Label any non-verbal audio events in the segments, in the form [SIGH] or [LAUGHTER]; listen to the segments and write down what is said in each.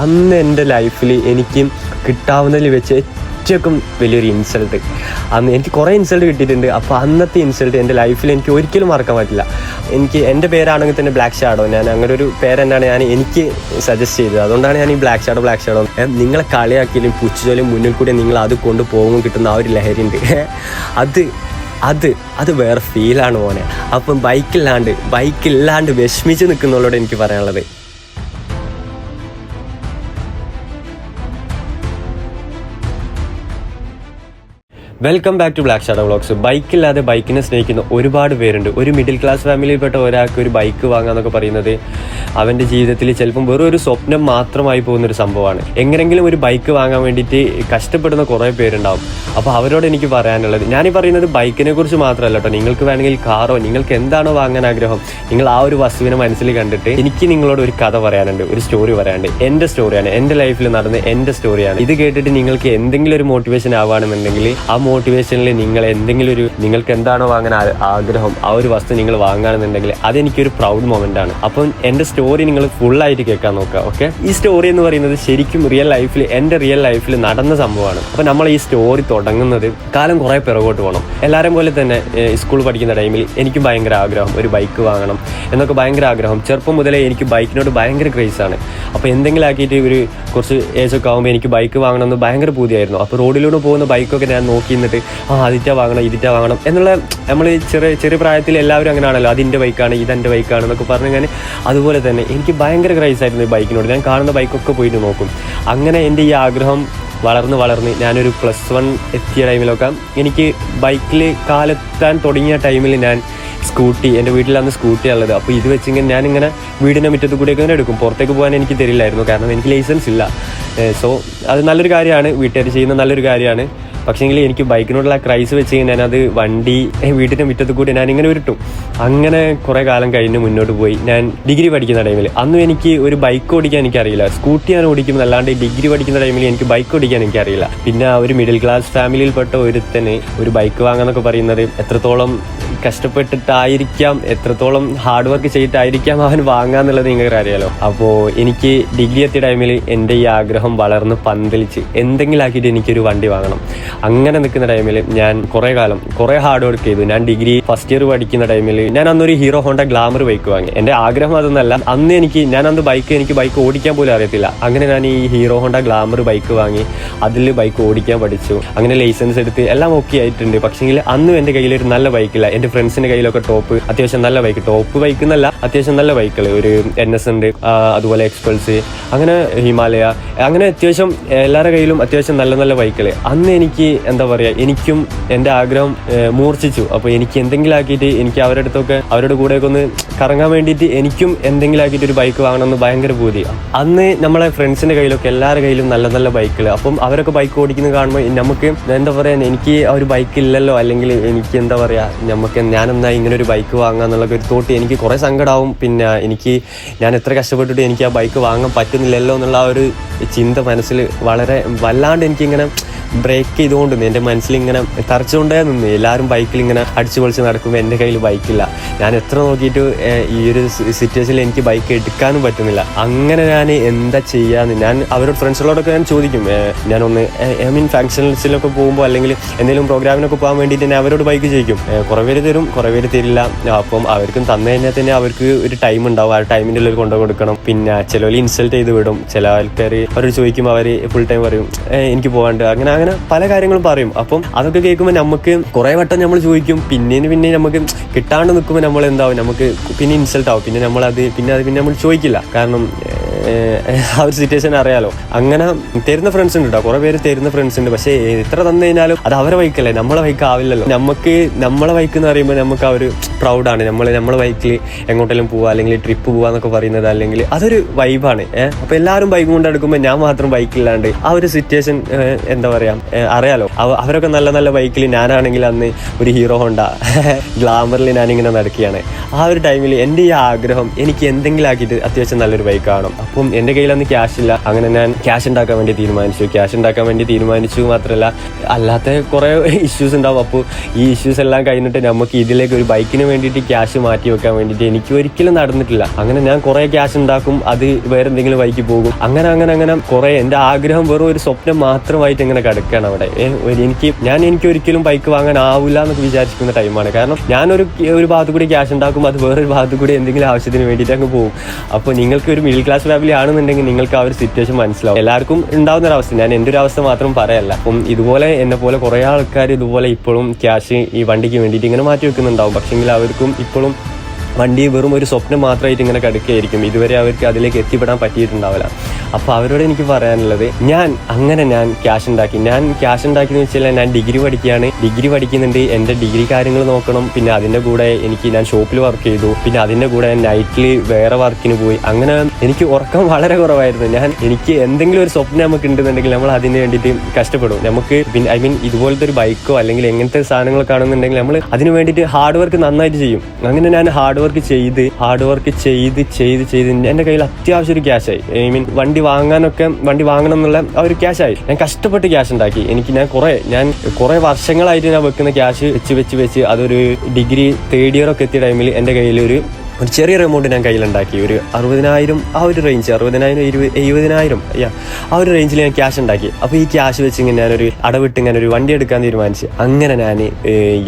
അന്ന് എന്റെ ലൈഫിൽ എനിക്ക് കിട്ടാവുന്നതിൽ വെച്ച് ഏറ്റവും വലിയൊരു ഇൻസൾട്ട്. അന്ന് എനിക്ക് കുറേ ഇൻസൾട്ട് കിട്ടിയിട്ടുണ്ട്. അപ്പോൾ അന്നത്തെ ഇൻസൾട്ട് എന്റെ ലൈഫിൽ എനിക്ക് ഒരിക്കലും മറക്കാൻ പറ്റില്ല. എനിക്ക് എന്റെ പേരാണെങ്കിൽ തന്നെ ബ്ലാക്ക് ഷാഡോ ഞാൻ അങ്ങനെ ഒരു പേര് തന്നെയാണ് ഞാൻ എനിക്ക് സജസ്റ്റ് ചെയ്തത്. അതുകൊണ്ടാണ് ഞാൻ ഈ ബ്ലാക്ക് ഷാഡോ ബ്ലാക്ക് ഷാഡോ നിങ്ങളെ കളിയാക്കിയാലും പുച്ചുചോലും മുന്നിൽ കൂടി നിങ്ങൾ അത് കൊണ്ടുപോകുമ്പോൾ കിട്ടുന്ന ആ ഒരു ലഹരി ഉണ്ട് [LAUGHS] അത് അത് അത് വേറെ ഫീലാണ് മോനെ. അപ്പം ബൈക്കില്ലാണ്ട് ബൈക്കില്ലാണ്ട് വിഷമിച്ച് നിൽക്കുന്നവരോട് എനിക്ക് പറയാനുള്ളത്. Welcome back to black shadow vlogs ബൈക്കില്ലാതെ ബൈക്കിനെ സ്നേഹിക്കുന്ന ഒരുപാട് പേരുണ്ട്. ഒരു മിഡിൽ ക്ലാസ് ഫാമിലിയിൽപ്പെട്ട ഒരാൾക്ക് ഒരു ബൈക്ക് വാങ്ങാന്നൊക്കെ പറയുന്നത് അവന്റെ ജീവിതത്തിൽ ചിലപ്പം വെറും ഒരു സ്വപ്നം മാത്രമായി പോകുന്ന ഒരു സംഭവമാണ്. എങ്ങനെങ്കിലും ഒരു ബൈക്ക് വാങ്ങാൻ വേണ്ടിയിട്ട് കഷ്ടപ്പെടുന്ന കുറേ പേരുണ്ടാവും. അപ്പോൾ അവരോട് എനിക്ക് പറയാനുള്ളത് ഞാൻ ഈ പറയുന്നത് ബൈക്കിനെ കുറിച്ച് മാത്രമല്ല കേട്ടോ. നിങ്ങൾക്ക് വേണമെങ്കിൽ കാറോ നിങ്ങൾക്ക് എന്താണോ വാങ്ങാൻ ആഗ്രഹം നിങ്ങൾ ആ ഒരു വസ്തുവിനെ മനസ്സിൽ കണ്ടിട്ട് എനിക്ക് നിങ്ങളോട് ഒരു കഥ പറയാനുണ്ട് ഒരു സ്റ്റോറി പറയാനുണ്ട്. എന്റെ സ്റ്റോറിയാണ് എന്റെ ലൈഫിൽ നടന്ന എന്റെ സ്റ്റോറിയാണ് ഇത് കേട്ടിട്ട് നിങ്ങൾക്ക് എന്തെങ്കിലും ഒരു മോട്ടിവേഷൻ ആവുകയാണെന്നുണ്ടെങ്കിൽ ആ മോട്ടിവേഷനിൽ നിങ്ങൾ എന്തെങ്കിലും ഒരു നിങ്ങൾക്ക് എന്താണോ വാങ്ങാൻ ആഗ്രഹം ആ ഒരു വസ്തു നിങ്ങൾ വാങ്ങുകയാണെന്നുണ്ടെങ്കിൽ അതെനിക്കൊരു പ്രൗഡ് മൊമെന്റ് ആണ്. അപ്പം എന്റെ സ്റ്റോറി നിങ്ങൾ ഫുൾ ആയിട്ട് കേൾക്കാൻ നോക്കുക ഓക്കെ ഈ സ്റ്റോറി എന്ന് പറയുന്നത് ശരിക്കും റിയൽ ലൈഫിൽ എന്റെ റിയൽ ലൈഫിൽ നടന്ന സംഭവമാണ്. അപ്പം നമ്മൾ ഈ സ്റ്റോറി തുടങ്ങുന്നത് കാലം കുറേ പിറകോട്ട് പോകണം എല്ലാവരും പോലെ തന്നെ സ്കൂൾ പഠിക്കുന്ന ടൈമിൽ എനിക്കും ഭയങ്കര ആഗ്രഹം ഒരു ബൈക്ക് വാങ്ങണം എന്നൊക്കെ ഭയങ്കര ആഗ്രഹം. ചെറുപ്പം മുതലേ എനിക്ക് ബൈക്കിനോട് ഭയങ്കര ക്രേസ് ആണ്. അപ്പോൾ എന്തെങ്കിലും ആക്കിയിട്ട് ഒരു കുറച്ച് ഏജൊക്കെ ആകുമ്പോൾ എനിക്ക് ബൈക്ക് വാങ്ങണമെന്ന് ഭയങ്കര പൂതിയായിരുന്നു. അപ്പോൾ റോഡിലൂടെ പോകുന്ന ബൈക്കൊക്കെ ഞാൻ നോക്കി നിന്നിട്ട് ആ അതിറ്റാ വാങ്ങണം ഇതിറ്റാ വാങ്ങണം എന്നുള്ള നമ്മൾ ചെറിയ ചെറിയ പ്രായത്തിൽ എല്ലാവരും അങ്ങനെയാണല്ലോ അതിന്റെ ബൈക്കാണ് ഇതെന്റെ ബൈക്കാണ് എന്നൊക്കെ പറഞ്ഞു ഞാൻ അതുപോലെ തന്നെ എനിക്ക് ഭയങ്കര ക്രൈസ് ആയിരുന്നു ഈ ബൈക്കിനോട് ഞാൻ കാണുന്ന ബൈക്കൊക്കെ പോയിട്ട് നോക്കും. അങ്ങനെ എന്റെ ഈ ആഗ്രഹം വളർന്ന് വളർന്ന് ഞാനൊരു പ്ലസ് വൺ എത്തിയ ടൈമിലൊക്കെ എനിക്ക് ബൈക്കിൽ കാലെത്താൻ തുടങ്ങിയ ടൈമിൽ ഞാൻ സ്കൂട്ടി എന്റെ വീട്ടിലാണ് സ്കൂട്ടി ഉള്ളത്. അപ്പോൾ ഇത് വെച്ചിങ്ങനെ ഞാനിങ്ങനെ വീടിന്റെ മുറ്റത്ത് കൂടിയൊക്കെ ഇങ്ങനെ എടുക്കും. പുറത്തേക്ക് പോകാൻ എനിക്ക് തരില്ലായിരുന്നു. കാരണം എനിക്ക് ലൈസൻസ് ഇല്ല. സോ അത് നല്ലൊരു കാര്യമാണ്. വീട്ടുകാർ ചെയ്യുന്ന നല്ലൊരു കാര്യമാണ്. പക്ഷേങ്കിൽ എനിക്ക് ബൈക്കിനോടുള്ള ക്രൈസ് വെച്ച് ഞാനത് വണ്ടി വീട്ടിന്റെ മുറ്റത്ത് കൂടി ഞാൻ ഇങ്ങനെ ഉരുട്ടും. അങ്ങനെ കുറേ കാലം കഴിഞ്ഞ് മുന്നോട്ട് പോയി. ഞാൻ ഡിഗ്രി പഠിക്കുന്ന ടൈമിൽ അന്നും എനിക്ക് ഒരു ബൈക്ക് ഓടിക്കാൻ എനിക്കറിയില്ല. സ്കൂട്ടി ഞാൻ ഓടിക്കും അല്ലാണ്ട് ഡിഗ്രി പഠിക്കുന്ന ടൈമിൽ എനിക്ക് ബൈക്ക് ഓടിക്കാൻ എനിക്കറിയില്ല. പിന്നെ ഒരു മിഡിൽ ക്ലാസ് ഫാമിലിയിൽപ്പെട്ട ഒരുത്തന് ഒരു ബൈക്ക് വാങ്ങാന്നൊക്കെ പറയുന്നത് എത്രത്തോളം കഷ്ടപ്പെട്ടിട്ടായിരിക്കാം എത്രത്തോളം ഹാർഡ് വർക്ക് ചെയ്തിട്ടായിരിക്കാം അവൻ വാങ്ങാന്നുള്ളത് നിങ്ങൾക്ക് അറിയാലോ. അപ്പോൾ എനിക്ക് ഡിഗ്രി എത്തിയ ടൈമിൽ എന്റെ ഈ ആഗ്രഹം വളർന്ന് പന്തലിച്ച് എന്തെങ്കിലും ആക്കിയിട്ട് എനിക്കൊരു വണ്ടി വാങ്ങണം. അങ്ങനെ നിൽക്കുന്ന ടൈമിൽ ഞാൻ കുറേ കാലം കുറേ ഹാർഡ് വർക്ക് ചെയ്തു. ഞാൻ ഡിഗ്രി ഫസ്റ്റ് ഇയർ പഠിക്കുന്ന ടൈമിൽ ഞാൻ അന്നൊരു ഹീറോ ഹോണ്ട ഗ്ലാമർ ബൈക്ക് വാങ്ങി. എന്റെ ആഗ്രഹം അതൊന്നല്ല. അന്ന് എനിക്ക് ഞാൻ അന്ന് ബൈക്ക് എനിക്ക് ബൈക്ക് ഓടിക്കാൻ പോലും അറിയത്തില്ല. അങ്ങനെ ഞാൻ ഈ ഹീറോ ഹോണ്ട ഗ്ലാമർ ബൈക്ക് വാങ്ങി അതിൽ ബൈക്ക് ഓടിക്കാൻ പഠിച്ചു. അങ്ങനെ ലൈസൻസ് എടുത്ത് എല്ലാം ഓക്കെ ആയിട്ടുണ്ട്. പക്ഷേങ്കിൽ അന്നും എന്റെ കയ്യിലൊരു നല്ല ബൈക്കില്ല എന്റെ ഫ്രണ്ട്സിന്റെ കയ്യിലൊക്കെ ടോപ്പ് അത്യാവശ്യം നല്ല ബൈക്ക് ടോപ്പ് ബൈക്ക് എന്നല്ല അത്യാവശ്യം നല്ല ബൈക്കുകൾ ഒരു എൻ എസ് ഉണ്ട് അതുപോലെ എക്സ്പൾസ് അങ്ങനെ ഹിമാലയ. അങ്ങനെ അത്യാവശ്യം എല്ലാവരുടെ കയ്യിലും അത്യാവശ്യം നല്ല നല്ല ബൈക്കുകൾ അന്ന് എനിക്ക് എന്താ പറയുക എനിക്കും എന്റെ ആഗ്രഹം മൂർച്ഛിച്ചു. അപ്പോൾ എനിക്ക് എന്തെങ്കിലും ആക്കിയിട്ട് എനിക്ക് അവരുടെ അടുത്തൊക്കെ അവരുടെ കൂടെയൊക്കെ ഒന്ന് കറങ്ങാൻ വേണ്ടിയിട്ട് എനിക്കും എന്തെങ്കിലും ആക്കിയിട്ട് ഒരു ബൈക്ക് വാങ്ങണമെന്ന് ഭയങ്കര പൂതി. അന്ന് നമ്മളെ ഫ്രണ്ട്സിന്റെ കയ്യിലൊക്കെ എല്ലാവരുടെ കയ്യിലും നല്ല നല്ല ബൈക്കുകൾ അപ്പം അവരൊക്കെ ബൈക്ക് ഓടിക്കുന്നത് കാണുമ്പോൾ നമുക്ക് എന്താ പറയുക എനിക്ക് ആ ഒരു ബൈക്ക് ഇല്ലല്ലോ അല്ലെങ്കിൽ എനിക്ക് എന്താ പറയുക നമുക്ക് ഞാനെന്നാ ഇങ്ങനെ ഒരു ബൈക്ക് വാങ്ങുക എന്നുള്ള ഒരു തോട്ട് എനിക്ക് കുറേ സങ്കടമാവും പിന്നെ എനിക്ക് ഞാൻ എത്ര കഷ്ടപ്പെട്ടിട്ട് എനിക്ക് ആ ബൈക്ക് വാങ്ങാൻ പറ്റുന്നില്ലല്ലോ എന്നുള്ള ആ ഒരു ചിന്ത മനസ്സിൽ വളരെ വല്ലാണ്ട് എനിക്കിങ്ങനെ ബ്രേക്ക് ചെയ്തുകൊണ്ട് നിന്ന്. എന്റെ മനസ്സിൽ ഇങ്ങനെ തറച്ചുകൊണ്ടേ നിന്ന്. എല്ലാവരും ബൈക്കിൽ ഇങ്ങനെ അടിച്ചു പൊളിച്ച് നടക്കുമ്പോൾ എന്റെ കയ്യിൽ ബൈക്കില്ല ഞാൻ എത്ര നോക്കിയിട്ട് ഈ ഒരു സിറ്റുവേഷനിൽ എനിക്ക് ബൈക്ക് എടുക്കാനും പറ്റുന്നില്ല. അങ്ങനെ ഞാൻ എന്താ ചെയ്യാന്ന് ഞാൻ അവരോട് ഫ്രണ്ട്സുകളോടൊക്കെ ഞാൻ ചോദിക്കും. ഞാനൊന്ന് ഐ മീൻ ഫങ്ഷൻസിലൊക്കെ പോകുമ്പോൾ അല്ലെങ്കിൽ എന്തെങ്കിലും പ്രോഗ്രാമിനൊക്കെ പോകാൻ വേണ്ടിയിട്ട് ഞാൻ അവരോട് ബൈക്ക് ചോദിക്കും. കുറേ പേര് തരും കുറേ പേര് തരില്ല. അപ്പം അവർക്കും തന്നു കഴിഞ്ഞാൽ തന്നെ അവർക്ക് ഒരു ടൈം ഉണ്ടാവും. ആ ടൈമിന്റെ ഉള്ളിൽ കൊണ്ടു കൊടുക്കണം. പിന്നെ ചിലവർ ഇൻസൾട്ട് ചെയ്ത് വിടും. ചില ആൾക്കാർ അവർ ചോദിക്കുമ്പോൾ അവർ ഫുൾ ടൈം പറയും "ഏഹ്, എനിക്ക് പോകാണ്ട് അങ്ങനെ അങ്ങനെ പല കാര്യങ്ങളും പറയും. അപ്പം അതൊക്കെ കേൾക്കുമ്പോൾ നമുക്ക് കുറേ വട്ടം നമ്മൾ ചോദിക്കും. പിന്നെയും പിന്നെ നമുക്ക് കിട്ടാണ്ട് നിൽക്കുമ്പോൾ നമ്മൾ എന്താവും നമുക്ക് പിന്നെ ഇൻസൾട്ട് ആവും. പിന്നെ നമ്മളത് പിന്നെ അത് പിന്നെ നമ്മൾ ചോദിക്കില്ല. കാരണം ആ ഒരു സിറ്റുവേഷൻ അറിയാലോ. അങ്ങനെ തരുന്ന ഫ്രണ്ട്സ് ഉണ്ട് കേട്ടോ കുറെ പേര് തരുന്ന ഫ്രണ്ട്സ് ഉണ്ട്. പക്ഷേ എത്ര തന്നു കഴിഞ്ഞാലും അത് അവരെ ബൈക്കല്ലേ നമ്മളെ ബൈക്ക് ആവില്ലല്ലോ. നമുക്ക് നമ്മളെ ബൈക്ക് എന്ന് പറയുമ്പോൾ നമുക്ക് ആ ഒരു പ്രൗഡാണ് നമ്മൾ നമ്മളെ വൈക്കിൽ എങ്ങോട്ടെങ്കിലും പോവുക അല്ലെങ്കിൽ ട്രിപ്പ് പോവുക എന്നൊക്കെ പറയുന്നത് അല്ലെങ്കിൽ അതൊരു വൈബാണ് ഏഹ് അപ്പൊ എല്ലാവരും ബൈക്ക് കൊണ്ട് എടുക്കുമ്പോൾ ഞാൻ മാത്രം ബൈക്കില്ലാണ്ട് ആ ഒരു സിറ്റുവേഷൻ എന്താ പറയാ അറിയാലോ. അവരൊക്കെ നല്ല നല്ല ബൈക്കിൽ ഞാനാണെങ്കിൽ അന്ന് ഒരു ഹീറോ ഹോണ്ട ഗ്ലാമറിൽ ഞാനിങ്ങനെ നടക്കുകയാണ്. ആ ഒരു ടൈമിൽ എന്റെ ഈ ആഗ്രഹം എനിക്ക് എന്തെങ്കിലും ആക്കിയിട്ട് അത്യാവശ്യം നല്ലൊരു ബൈക്ക് കാണും. അപ്പം എന്റെ കയ്യിൽ അന്ന് ക്യാഷ് ഇല്ല. അങ്ങനെ ഞാൻ ക്യാഷ് ഉണ്ടാക്കാൻ വേണ്ടി തീരുമാനിച്ചു. ക്യാഷ് ഉണ്ടാക്കാൻ വേണ്ടി തീരുമാനിച്ചു മാത്രമല്ല അല്ലാത്ത കുറേ ഇഷ്യൂസ് ഉണ്ടാവും അപ്പോൾ ഈ ഇഷ്യൂസ് എല്ലാം കഴിഞ്ഞിട്ട് നമുക്ക് ഇതിലേക്ക് ഒരു ബൈക്കിന് വേണ്ടിയിട്ട് ക്യാഷ് മാറ്റി വെക്കാൻ വേണ്ടിയിട്ട് എനിക്ക് ഒരിക്കലും നടന്നിട്ടില്ല. അങ്ങനെ ഞാൻ കുറേ ക്യാഷ് ഉണ്ടാക്കും അത് വേറെ എന്തെങ്കിലും ബൈക്ക് പോകും. അങ്ങനെ അങ്ങനെ അങ്ങനെ കുറേ എന്റെ ആഗ്രഹം വെറും ഒരു സ്വപ്നം മാത്രമായിട്ട് ഇങ്ങനെ കിടക്കുകയാണ് അവിടെ. എനിക്ക് ഞാൻ എനിക്ക് ഒരിക്കലും ബൈക്ക് വാങ്ങാൻ ആവില്ല എന്നൊക്കെ വിചാരിക്കുന്ന ടൈമാണ് കാരണം ഞാനൊരു ഒരു ഭാഗത്ത് കൂടി ക്യാഷ് ഉണ്ടാക്കും അത് വേറൊരു ഭാഗത്ത് കൂടി എന്തെങ്കിലും ആവശ്യത്തിന് വേണ്ടിയിട്ട് അങ്ങ് പോകും. അപ്പോൾ നിങ്ങൾക്ക് ഒരു മിഡിൽ ക്ലാസ് ഫാമിലി ആണെന്നുണ്ടെങ്കിൽ നിങ്ങൾക്ക് ആ ഒരു സിറ്റുവേഷൻ മനസ്സിലാവും. എല്ലാവർക്കും ഉണ്ടാവുന്ന ഒരു അവസ്ഥ. ഞാൻ എന്റെ ഒരു അവസ്ഥ മാത്രം പറയല്ല. അപ്പം ഇതുപോലെ എന്നെ പോലെ കുറേ ആൾക്കാർ ഇതുപോലെ ഇപ്പോഴും ക്യാഷ് ഈ വണ്ടിക്ക് വേണ്ടിയിട്ട് ഇങ്ങനെ മാറ്റി വെക്കുന്നുണ്ടാവും. പക്ഷെങ്കിൽ അവർക്കും ഇപ്പോഴും വണ്ടി വെറും ഒരു സ്വപ്നം മാത്രമായിട്ട് ഇങ്ങനെ കിടക്കുകയായിരിക്കും. ഇതുവരെ അവർക്ക് അതിലേക്ക് എത്തിപ്പെടാൻ പറ്റിയിട്ടുണ്ടാവില്ല. അപ്പോൾ അവരോട് എനിക്ക് പറയാനുള്ളത് ഞാൻ അങ്ങനെ ഞാൻ ക്യാഷ് ഉണ്ടാക്കി. ഞാൻ ക്യാഷ് ഉണ്ടാക്കിയെന്ന് വെച്ചാൽ ഞാൻ ഡിഗ്രി പഠിക്കുകയാണ്. ഡിഗ്രി പഠിക്കുന്നുണ്ട് എന്റെ ഡിഗ്രി കാര്യങ്ങൾ നോക്കണം. പിന്നെ അതിന്റെ കൂടെ എനിക്ക് ഞാൻ ഷോപ്പിൽ വർക്ക് ചെയ്തു. പിന്നെ അതിന്റെ കൂടെ ഞാൻ നൈറ്റിൽ വേറെ വർക്കിന് പോയി. അങ്ങനെ എനിക്ക് ഉറക്കം വളരെ കുറവായിരുന്നു. ഞാൻ എനിക്ക് എന്തെങ്കിലും ഒരു സ്വപ്നം നമുക്ക് ഉണ്ടെന്നുണ്ടെങ്കിൽ നമ്മൾ അതിന് വേണ്ടിയിട്ട് കഷ്ടപ്പെടും. നമുക്ക് പിന്നെ ഐ മീൻ ഇതുപോലത്തെ ഒരു ബൈക്കോ അല്ലെങ്കിൽ എങ്ങനത്തെ സാധനങ്ങളൊക്കെ ആണെന്നുണ്ടെങ്കിൽ നമ്മൾ അതിന് വേണ്ടിയിട്ട് ഹാർഡ് വർക്ക് നന്നായിട്ട് ചെയ്യും. അങ്ങനെ ഞാൻ ഹാർഡ് വർക്ക് ചെയ്ത് ഹാർഡ് വർക്ക് ചെയ്ത് ചെയ്ത് ചെയ്ത്. എന്റെ കയ്യിൽ അത്യാവശ്യം ഒരു ആയി. ഐ മീൻ വണ്ടി വാങ്ങാനൊക്കെ വണ്ടി വാങ്ങണം എന്നുള്ള ആ ഒരു ആയി. ഞാൻ കഷ്ടപ്പെട്ട് ക്യാഷ് ഉണ്ടാക്കി. എനിക്ക് ഞാൻ കുറേ ഞാൻ കുറേ വർഷങ്ങളായിട്ട് ഞാൻ വെക്കുന്ന ക്യാഷ് വെച്ച് വെച്ച് വെച്ച് അതൊരു ഡിഗ്രി തേർഡ് ഇയർ ഒക്കെ എത്തിയ ടൈമിൽ എന്റെ കയ്യിൽ ഒരു ഒരു ചെറിയൊരു എമൗണ്ട് ഞാൻ കയ്യിലുണ്ടാക്കി. ഒരു അറുപതിനായിരം ആ ഒരു റേഞ്ച് അറുപതിനായിരം ഇരുപത് എഴുപതിനായിരം യാ ആ ഒരു റേഞ്ചിൽ ഞാൻ ക്യാഷ് ഉണ്ടാക്കി. അപ്പോൾ ഈ ക്യാഷ് വെച്ച് ഇങ്ങനെ ഞാനൊരു അടവിട്ട് ഇങ്ങനെ ഒരു വണ്ടി എടുക്കാൻ തീരുമാനിച്ചു അങ്ങനെ ഞാൻ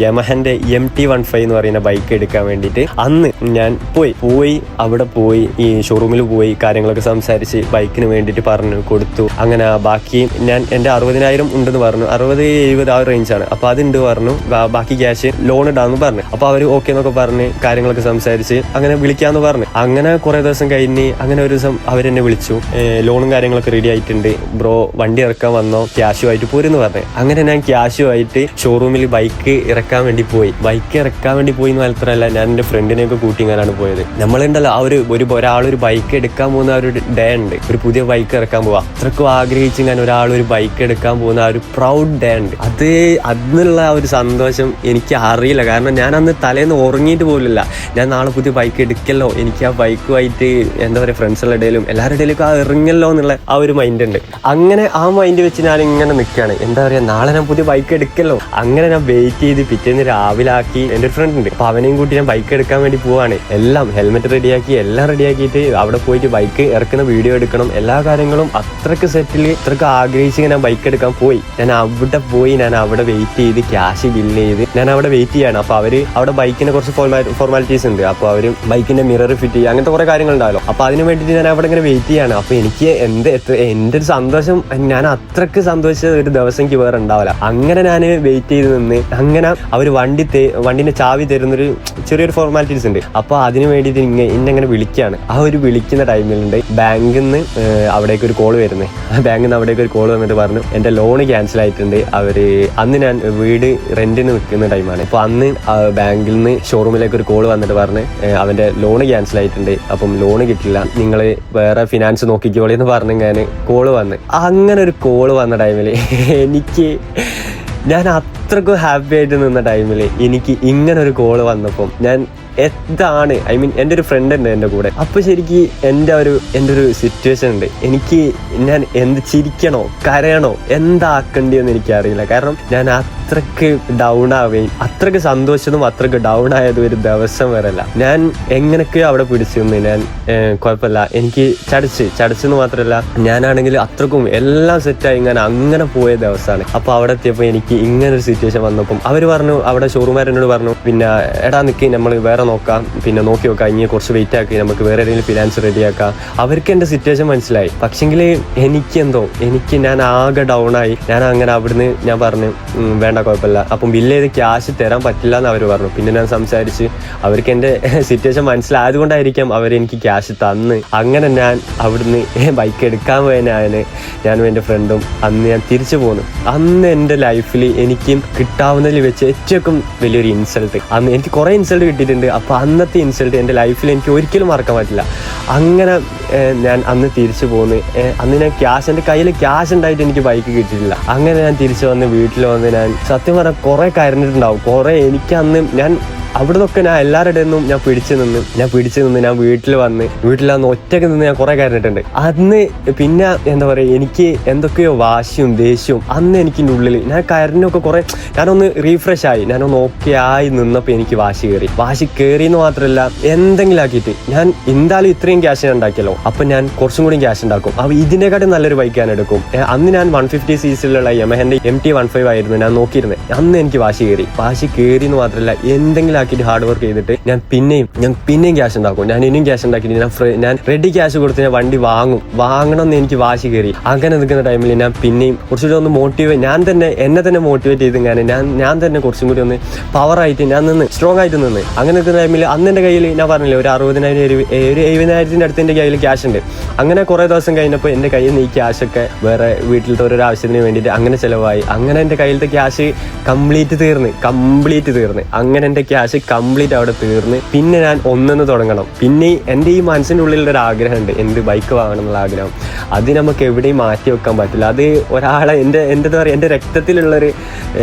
യമഹന്റെ എം ടി വൺ ഫൈവ് എന്ന് പറയുന്ന ബൈക്ക് എടുക്കാൻ വേണ്ടിയിട്ട് അന്ന് ഞാൻ പോയി. പോയി അവിടെ പോയി ഈ ഷോറൂമിൽ പോയി കാര്യങ്ങളൊക്കെ സംസാരിച്ച് ബൈക്കിന് വേണ്ടിയിട്ട് പറഞ്ഞു കൊടുത്തു. അങ്ങനെ ബാക്കി ഞാൻ എന്റെ അറുപതിനായിരം ഉണ്ടെന്ന് പറഞ്ഞു. അറുപത് എഴുപത് ആ റേഞ്ചാണ് അപ്പോൾ അതുണ്ട് പറഞ്ഞു. ബാക്കി ക്യാഷ് ലോൺ ഇടാമെന്ന് പറഞ്ഞു. അപ്പോൾ അവർ ഓക്കെ എന്നൊക്കെ പറഞ്ഞ് കാര്യങ്ങളൊക്കെ സംസാരിച്ച് അങ്ങനെ വിളിക്കാന്ന് പറഞ്ഞു. അങ്ങനെ കുറെ ദിവസം കഴിഞ്ഞ് അങ്ങനെ ഒരു ദിവസം അവരെന്നെ വിളിച്ചു. ലോണും കാര്യങ്ങളൊക്കെ റെഡി ആയിട്ടുണ്ട്. ബ്രോ വണ്ടി ഇറക്കാൻ വന്നോ? ക്യാഷുമായിട്ട് പോരെന്ന് പറഞ്ഞു. അങ്ങനെ ഞാൻ ക്യാഷുമായിട്ട് ഷോറൂമിൽ ബൈക്ക് ഇറക്കാൻ വേണ്ടി പോയി. ബൈക്ക് ഇറക്കാൻ വേണ്ടി പോയി മാത്രമല്ല ഞാൻ എന്റെ ഫ്രണ്ടിനെയൊക്കെ കൂട്ടിങ്ങാനാണ് പോയത്. നമ്മളുണ്ടല്ലോ ആ ഒരു ഒരു ബൈക്ക് എടുക്കാൻ പോകുന്ന ആ ഒരു ഡേ ഉണ്ട്. ഒരു പുതിയ ബൈക്ക് ഇറക്കാൻ പോവാ. അത്രക്കും ആഗ്രഹിച്ച് ഞാൻ ഒരാൾ ഒരു ബൈക്ക് എടുക്കാൻ പോകുന്ന ആ ഒരു പ്രൗഡ് ഡേ ഉണ്ട്. അത് അതിനുള്ള ആ ഒരു സന്തോഷം എനിക്ക് അറിയില്ല. കാരണം ഞാൻ അന്ന് തലേന്ന് ഉറങ്ങിയിട്ട് പോലില്ല ഞാൻ നാളെ പുതിയ ബൈക്ക് എടുക്കല്ലോ. എനിക്ക് ആ ബൈക്കുമായിട്ട് എന്താ പറയുക ഫ്രണ്ട്സുകളുടെ ഇടയിലും എല്ലാവരുടെ ഇടയിലും ആ ഇറങ്ങല്ലോ എന്നുള്ള ആ ഒരു മൈൻഡ് ഉണ്ട്. അങ്ങനെ ആ മൈൻഡ് വെച്ച് ഞാൻ ഇങ്ങനെ നിൽക്കുകയാണ് എന്താ പറയുക നാളെ ഞാൻ പുതിയ ബൈക്ക് എടുക്കല്ലോ. അങ്ങനെ ഞാൻ വെയിറ്റ് ചെയ്ത് പിറ്റേന്ന് രാവിലെ ആക്കി എന്റെ ഒരു ഫ്രണ്ട് ഉണ്ട്. അപ്പൊ അവനെയും കൂട്ടി ഞാൻ ബൈക്ക് എടുക്കാൻ വേണ്ടി പോവാണ്. എല്ലാം ഹെൽമെറ്റ് റെഡിയാക്കി എല്ലാം റെഡിയാക്കിയിട്ട് അവിടെ പോയിട്ട് ബൈക്ക് ഇറക്കുന്ന വീഡിയോ എടുക്കണം. എല്ലാ കാര്യങ്ങളും അത്രയ്ക്ക് സെറ്റിൽ അത്രയ്ക്ക് ആഗ്രഹിച്ച് ഞാൻ ബൈക്ക് എടുക്കാൻ പോയി. ഞാൻ അവിടെ പോയി ഞാൻ അവിടെ വെയിറ്റ് ചെയ്ത് ക്യാഷ് ബില്ല് ചെയ്ത് ഞാൻ അവിടെ വെയിറ്റ് ചെയ്യാണ്. അപ്പൊ അവർ അവിടെ ബൈക്കിന് കുറച്ച് ഫോർമാലിറ്റീസ് ഉണ്ട്. അപ്പോൾ അവർ ബൈക്കിന്റെ മിറർ ഫിറ്റ് ചെയ്യുക അങ്ങനത്തെ കുറെ കാര്യങ്ങൾ ഉണ്ടാവല്ലോ അപ്പൊ അതിന് വേണ്ടിയിട്ട് ഞാൻ അവിടെ ഇങ്ങനെ വെയിറ്റ് ചെയ്യാണ്. അപ്പൊ എനിക്ക് എന്ത് എന്റെ ഒരു സന്തോഷം ഞാൻ അത്രയ്ക്ക് സന്തോഷിച്ച ഒരു ദിവസം എനിക്ക് വേറെ ഉണ്ടാവില്ല. അങ്ങനെ ഞാൻ വെയിറ്റ് ചെയ്ത് നിന്ന് അങ്ങനെ അവർ വണ്ടി വണ്ടിന്റെ ചാവി തരുന്നൊരു ചെറിയൊരു ഫോർമാലിറ്റീസ് ഉണ്ട്. അപ്പൊ അതിന് വേണ്ടിയിട്ട് എന്നെ ഇന്നങ്ങനെ വിളിക്കുകയാണ് ആ ഒരു വിളിക്കുന്ന ടൈമിലുണ്ട് ബാങ്കിൽ നിന്ന് അവിടേക്ക് ഒരു കോൾ വരുന്നത് ബാങ്കിൽ നിന്ന് അവിടേക്ക് ഒരു കോൾ വന്നിട്ട് പറഞ്ഞു എന്റെ ലോണ് ക്യാൻസൽ ആയിട്ടുണ്ട്. അവർ അന്ന് ഞാൻ വീട് റെന്റിന് നിൽക്കുന്ന ടൈമാണ് അപ്പൊ അന്ന് ബാങ്കിൽ നിന്ന് ഷോറൂമിലേക്ക് ഒരു കോൾ വന്നിട്ട് പറഞ്ഞ് ഏഹ് ലോണ് ക്യാൻസൽ ആയിട്ടുണ്ട്. അപ്പം ലോണ് കിട്ടില്ല. നിങ്ങൾ വേറെ ഫിനാൻസ് നോക്കിക്കോളി എന്ന് പറഞ്ഞു ഞാൻ കോൾ വന്ന്. അങ്ങനെ ഒരു കോൾ വന്ന ടൈമിൽ എനിക്ക് ഞാൻ അത്രക്കും ഹാപ്പി ആയിട്ട് നിന്ന ടൈമിൽ എനിക്ക് ഇങ്ങനെ ഒരു കോൾ വന്നപ്പം ഞാൻ എന്താണ്? ഐ മീൻ എന്റെ ഒരു ഫ്രണ്ട് ഉണ്ട് എന്റെ കൂടെ. അപ്പൊ ശരിക്ക് എന്റെ ഒരു എന്റെ ഒരു സിറ്റുവേഷൻ ഉണ്ട്. എനിക്ക് ഞാൻ എന്ത് ചിരിക്കണോ കരയണോ എന്താക്കണ്ടിയെന്ന് എനിക്കറിയില്ല. കാരണം ഞാൻ അത്രയ്ക്ക് ഡൗൺ ആവുകയും അത്രയ്ക്ക് സന്തോഷതും അത്രയ്ക്ക് ഡൗൺ ആയതും ഒരു ദിവസം വരല്ല ഞാൻ എങ്ങനെയൊക്കെയോ അവിടെ പിടിച്ചു നിന്ന് ഞാൻ കുഴപ്പമില്ല. എനിക്ക് ചടച്ച് ചടച്ചെന്ന് മാത്രമല്ല ഞാനാണെങ്കിൽ അത്രക്കും എല്ലാം സെറ്റായി ഞാൻ അങ്ങനെ പോയ ദിവസമാണ്. അപ്പൊ അവിടെ എത്തിയപ്പോൾ എനിക്ക് ഇങ്ങനൊരു സിറ്റുവേഷൻ വന്നപ്പം അവർ പറഞ്ഞു അവിടെ ഷോറൂമാർ പറഞ്ഞു പിന്നെ എടാ നിൽക്കി നമ്മൾ വേറെ നോക്കാം. പിന്നെ നോക്കി നോക്കാം ഇനി കുറച്ച് വെയിറ്റ് ആക്കി നമുക്ക് വേറെ ഏതെങ്കിലും ഫിനാൻസ് റെഡിയാക്കാം അവർക്ക് എന്റെ സിറ്റുവേഷൻ മനസ്സിലായി. പക്ഷെങ്കിൽ എനിക്കെന്തോ എനിക്ക് ഞാൻ ആകെ ഡൗൺ ആയി. ഞാൻ അങ്ങനെ അവിടുന്ന് ഞാൻ പറഞ്ഞു വേണ്ട കുഴപ്പമില്ല. അപ്പം ബില്ല് ചെയ്ത് ക്യാഷ് തരാൻ പറ്റില്ല എന്ന് അവർ പറഞ്ഞു. പിന്നെ ഞാൻ സംസാരിച്ച് അവർക്ക് എന്റെ [LAUGHS] സിറ്റുവേഷൻ മനസ്സിലായതുകൊണ്ടായിരിക്കാം അവർ എനിക്ക് ക്യാഷ് തന്ന്. അങ്ങനെ ഞാൻ അവിടുന്ന് [LAUGHS] ബൈക്ക് എടുക്കാൻ പോയ ഞാൻ ഞാനും എന്റെ ഫ്രണ്ടും അന്ന് ഞാൻ തിരിച്ചു പോന്നു. അന്ന് എന്റെ ലൈഫിൽ എനിക്ക് കിട്ടാവുന്നതിൽ വെച്ച് ഏറ്റവും വലിയൊരു ഇൻസൾട്ട് അന്ന് എനിക്ക് കുറേ ഇൻസൾട്ട് കിട്ടിയിട്ടുണ്ട്. അപ്പോൾ അന്നത്തെ ഇൻസൾട്ട് എന്റെ ലൈഫിൽ എനിക്ക് ഒരിക്കലും മറക്കാൻ പറ്റില്ല. അങ്ങനെ ഞാൻ അന്ന് തിരിച്ചു പോന്ന്. അന്ന് ഞാൻ ക്യാഷ് എന്റെ കയ്യിൽ ക്യാഷ് ഉണ്ടായിട്ട് എനിക്ക് ബൈക്ക് കിട്ടിയിട്ടില്ല. അങ്ങനെ ഞാൻ തിരിച്ചു വന്ന് വീട്ടിൽ വന്ന് ഞാൻ സത്യം പറഞ്ഞാൽ കുറേ കരഞ്ഞിട്ടുണ്ടാവും. കുറേ എനിക്ക് അന്ന് ഞാൻ അവിടെ നിന്നൊക്കെ ഞാൻ എല്ലാവരുടെ നിന്നും ഞാൻ പിടിച്ചു നിന്ന് ഞാൻ പിടിച്ചു നിന്ന് ഞാൻ വീട്ടിൽ വന്ന് വീട്ടിൽ വന്ന് ഒറ്റയ്ക്ക് നിന്ന് ഞാൻ കുറെ കയറിയിട്ടുണ്ട് അന്ന് പിന്നെ എന്താ പറയുക എനിക്ക് എന്തൊക്കെയോ വാശിയും ദേഷ്യവും അന്ന് എനിക്ക് ഉള്ളിൽ ഞാൻ കയറിനൊക്കെ കുറെ ഞാനൊന്ന് റീഫ്രഷ് ആയി. ഞാനൊന്ന് ഓക്കെ ആയി നിന്നപ്പോൾ എനിക്ക് വാശി കയറി വാശി കയറി എന്ന് മാത്രമല്ല എന്തെങ്കിലും ആക്കിയിട്ട് ഞാൻ എന്തായാലും ഇത്രയും ക്യാഷ് ഞാൻ ഉണ്ടാക്കിയല്ലോ. അപ്പൊ ഞാൻ കുറച്ചും കൂടി ക്യാഷ് ഉണ്ടാക്കും. അപ്പൊ ഇതിനെക്കാട്ടും നല്ലൊരു ബൈക്ക് ഞാൻ എടുക്കും. അന്ന് ഞാൻ one fifty C സിയിലുള്ള M M T one five ആയിരുന്നു ഞാൻ നോക്കിയിരുന്നത് അന്ന് എനിക്ക് വാശി കയറി വാശി കയറി എന്ന് മാത്രമല്ല എന്തെങ്കിലും ആക്കിയിട്ട് ഹാർഡ് വർക്ക് ചെയ്തിട്ട് ഞാൻ പിന്നെയും ഞാൻ പിന്നെയും ക്യാഷ് ഉണ്ടാക്കും. ഞാൻ ഇനിയും ക്യാഷ് ഉണ്ടാക്കിയിട്ട് ഞാൻ ഞാൻ റെഡി ക്യാഷ് കൊടുത്ത് ഞാൻ വണ്ടി വാങ്ങും. വാങ്ങണം എന്ന് എനിക്ക് വാശി കയറി. അങ്ങനെ നിൽക്കുന്ന ടൈമിൽ ഞാൻ പിന്നെയും കുറച്ചുകൂടി ഒന്ന് മോട്ടിവേറ്റ് ഞാൻ തന്നെ എന്നെ തന്നെ മോട്ടിവേറ്റ് ചെയ്ത് ഞാൻ ഞാൻ ഞാൻ തന്നെ കുറച്ചും കൂടി ഒന്ന് പവർ ആയിട്ട് ഞാൻ നിന്ന് സ്ട്രോങ് ആയിട്ട് നിന്ന്. അങ്ങനെ നിൽക്കുന്ന ടൈമിൽ അന്ന് എന്റെ കയ്യിൽ ഞാൻ പറഞ്ഞില്ലേ ഒരു അറുപതിനായിരം ഒരു ഒരു എഴുപതിനായിരത്തിന്റെ അടുത്ത് എന്റെ കയ്യിൽ ക്യാഷ് ഉണ്ട്. അങ്ങനെ കുറേ ദിവസം കഴിഞ്ഞപ്പോൾ എന്റെ കയ്യിൽ നിന്ന് ഈ ക്യാഷൊക്കെ വേറെ വീട്ടിലത്തെ ഓരോ ആവശ്യത്തിന് വേണ്ടിയിട്ട് അങ്ങനെ ചിലവായി. അങ്ങനെ എന്റെ കയ്യിലത്തെ ക്യാഷ് കംപ്ലീറ്റ് തീർന്ന് കംപ്ലീറ്റ് തീർന്ന്. അങ്ങനെ എന്റെ ക്യാഷ് കംപ്ലീറ്റ് അവിടെ തീർന്ന് പിന്നെ ഞാൻ ഒന്നെന്ന് തുടങ്ങണം. പിന്നെ എന്റെ ഈ മനസ്സിന്റെ ഉള്ളിലുള്ള ഒരു ആഗ്രഹമുണ്ട്. എന്ത് ബൈക്ക് വാങ്ങണം എന്നുള്ള ആഗ്രഹം. അത് നമുക്ക് എവിടെയും മാറ്റി വെക്കാൻ പറ്റില്ല. അത് ഒരാളെ എന്റെ എന്റെ എന്താ പറയുക എന്റെ രക്തത്തിലുള്ളൊരു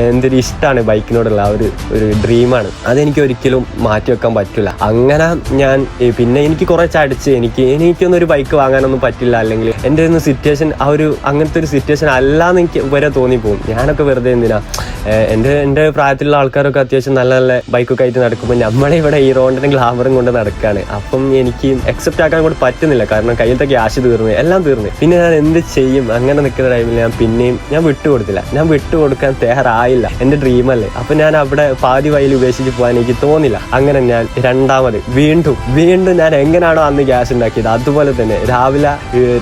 എന്തൊരു ഇഷ്ടമാണ് ബൈക്കിനോടുള്ള ആ ഒരു ഒരു ഡ്രീമാണ് അതെനിക്ക് ഒരിക്കലും മാറ്റി വെക്കാൻ പറ്റില്ല. അങ്ങനെ ഞാൻ പിന്നെ എനിക്ക് കുറേ ചടിച്ച് എനിക്ക് എനിക്കൊന്നും ഒരു ബൈക്ക് വാങ്ങാനൊന്നും പറ്റില്ല. അല്ലെങ്കിൽ എന്റെ ഒന്ന് സിറ്റുവേഷൻ ആ ഒരു അങ്ങനത്തെ ഒരു സിറ്റുവേഷൻ അല്ലാന്ന് എനിക്ക് വരെ തോന്നിപ്പോകും ഞാനൊക്കെ വെറുതെ എന്തിനാ? എന്റെ എന്റെ പ്രായത്തിലുള്ള ആൾക്കാരൊക്കെ അത്യാവശ്യം നല്ല നല്ല ബൈക്കൊക്കെ ആയിട്ട് നടക്കുമ്പോൾ ഈ റോണ്ടിന് ഗ്ലാമറും കൊണ്ട് നടക്കുകയാണ് അപ്പം എനിക്ക് അക്സെപ്റ്റ് ആക്കാൻ കൂടെ പറ്റുന്നില്ല. കാരണം കയ്യിലത്തെ ക്യാഷ് തീർന്നു എല്ലാം തീർന്നു. പിന്നെ ഞാൻ എന്ത് ചെയ്യും? അങ്ങനെ നിൽക്കുന്ന ടൈമിൽ ഞാൻ പിന്നെയും ഞാൻ വിട്ടുകൊടുത്തില്ല. ഞാൻ വിട്ടുകൊടുക്കാൻ തയ്യാറായില്ല. എന്റെ ഡ്രീം അല്ലേ. അപ്പൊ ഞാൻ അവിടെ പാതി വയൽ ഉപേക്ഷിച്ച് പോകാൻ എനിക്ക് തോന്നില്ല. അങ്ങനെ ഞാൻ രണ്ടാമത് വീണ്ടും വീണ്ടും ഞാൻ എങ്ങനെയാണോ അന്ന് ക്യാഷ് ഉണ്ടാക്കിയത്. അതുപോലെ തന്നെ രാവിലെ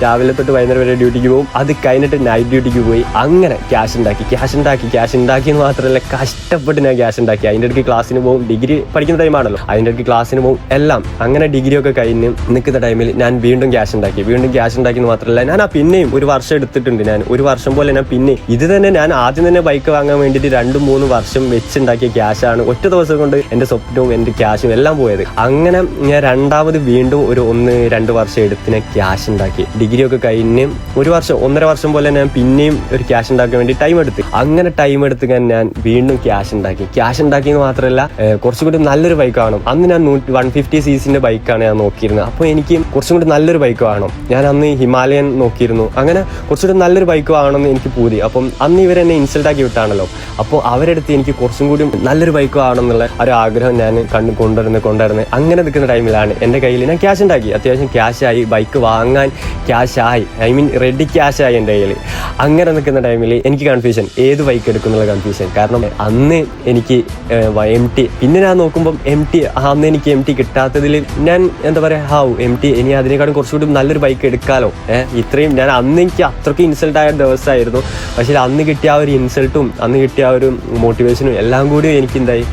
രാവിലെ തൊട്ട് വൈകുന്നേരം വരെ ഡ്യൂട്ടിക്ക് പോകും. അത് കഴിഞ്ഞിട്ട് നൈറ്റ് ഡ്യൂട്ടിക്ക് പോയി അങ്ങനെ ക്യാഷ് ഉണ്ടാക്കി ക്യാഷ് ഉണ്ടാക്കി ക്യാഷ് ഉണ്ടാക്കി എന്ന് മാത്രമല്ല കഷ്ടപ്പെട്ട് ഞാൻ ക്യാഷ് ഉണ്ടാക്കി. അതിന്റെ ഇടയ്ക്ക് ക്ലാസ്സിന് പോകും ഡിഗ്രി പഠിക്കുന്ന ടൈമാണല്ലോ അതിന്റെ ഇടയ്ക്ക് ക്ലാസ്സിന് പോകും എല്ലാം. അങ്ങനെ ഡിഗ്രി ഒക്കെ കഴിഞ്ഞ് നിൽക്കുന്ന ടൈമിൽ ഞാൻ വീണ്ടും ക്യാഷ് ഉണ്ടാക്കി. വീണ്ടും ക്യാഷ് ഉണ്ടാക്കി മാത്രമല്ല ഞാൻ ആ പിന്നെയും ഒരു വർഷം എടുത്തിട്ടുണ്ട് ഞാൻ. ഒരു വർഷം പോലെ ഞാൻ പിന്നെ ഇത് തന്നെ ഞാൻ ആദ്യം തന്നെ ബൈക്ക് വാങ്ങാൻ വേണ്ടിയിട്ട് രണ്ടും മൂന്ന് വർഷം വെച്ചുണ്ടാക്കിയ ക്യാഷാണ് ഒറ്റ ദിവസം കൊണ്ട് എന്റെ സ്വപ്നവും എന്റെ ക്യാഷും എല്ലാം പോയത്. അങ്ങനെ ഞാൻ രണ്ടാമത് വീണ്ടും ഒരു ഒന്ന് രണ്ട് വർഷം എടുത്തിന് ക്യാഷ് ഉണ്ടാക്കി. ഡിഗ്രി ഒക്കെ കഴിഞ്ഞ് ഒരു വർഷം ഒന്നര വർഷം പോലെ ഞാൻ പിന്നെയും ഒരു ക്യാഷ് ഉണ്ടാക്കാൻ വേണ്ടി ടൈം എടുത്ത്. അങ്ങനെ ടൈം എടുത്ത് ഞാൻ വീണ്ടും ക്യാഷ് ഉണ്ടാക്കി. ക്യാഷ് ഉണ്ടാക്കിയെന്ന് മാത്രമല്ല കുറച്ചും കൂടി നല്ലൊരു ബൈക്ക് വേണം അന്ന് ഞാൻ വൺ ഫിഫ്റ്റി സി സിന്റെ ബൈക്കാണ് ഞാൻ നോക്കിയിരുന്നത്. അപ്പോൾ എനിക്ക് കുറച്ചും കൂടി നല്ലൊരു ബൈക്ക് വേണം. ഞാൻ അന്ന് ഹിമാലയൻ നോക്കിയിരുന്നു. അങ്ങനെ കുറച്ചുകൂടി നല്ലൊരു ബൈക്ക് വാങ്ങണമെന്ന് എനിക്ക് പൂതി. അപ്പം അന്ന് ഇവരെന്നെ ഇൻസൾട്ട് ആക്കി വിട്ടാണല്ലോ. അപ്പോൾ അവരെടുത്ത് എനിക്ക് കുറച്ചും കൂടി നല്ലൊരു ബൈക്ക് വാങ്ങണം എന്നുള്ള ഒരു ആഗ്രഹം ഞാൻ കണ്ടു കൊണ്ടുവരുന്നത് കൊണ്ടുവരുന്നത് അങ്ങനെ നിൽക്കുന്ന ടൈമിലാണ് എന്റെ കയ്യിൽ ഞാൻ ക്യാഷ് ഉണ്ടാക്കി. അത്യാവശ്യം ക്യാഷ് ആയി ബൈക്ക് വാങ്ങാൻ ക്യാഷ് ആയി. ഐ മീൻ റെഡി ക്യാഷ് ആയി എന്റെ കയ്യിൽ. അങ്ങനെ നിൽക്കുന്ന ടൈമിൽ എനിക്ക് കൺഫ്യൂഷൻ ഏത് ബൈക്ക് എടുക്കും എന്നുള്ള കൺഫ്യൂഷൻ കാരണം അന്ന് എനിക്ക് എം ടി പിന്നെ ഞാൻ നോക്കുമ്പോൾ എം ടി അന്ന് എനിക്ക് എം ടി കിട്ടാത്തതിൽ ഞാൻ എന്താ പറയുക ഹാവ് എം ടി ഇനി അതിനേക്കാളും കുറച്ചുകൂടി നല്ലൊരു ബൈക്ക് എടുക്കാലോ. ഏഹ് ഇത്രയും ഞാൻ അന്ന് എനിക്ക് അത്രയ്ക്ക് ഇൻസൾട്ട് ആയ ദിവസമായിരുന്നു പക്ഷേ അന്ന് കിട്ടിയ ആ ഒരു ഇൻസൾട്ടും അന്ന് കിട്ടിയ ആ ഒരു മോട്ടിവേഷനും എല്ലാം കൂടി എനിക്ക് എന്തായി?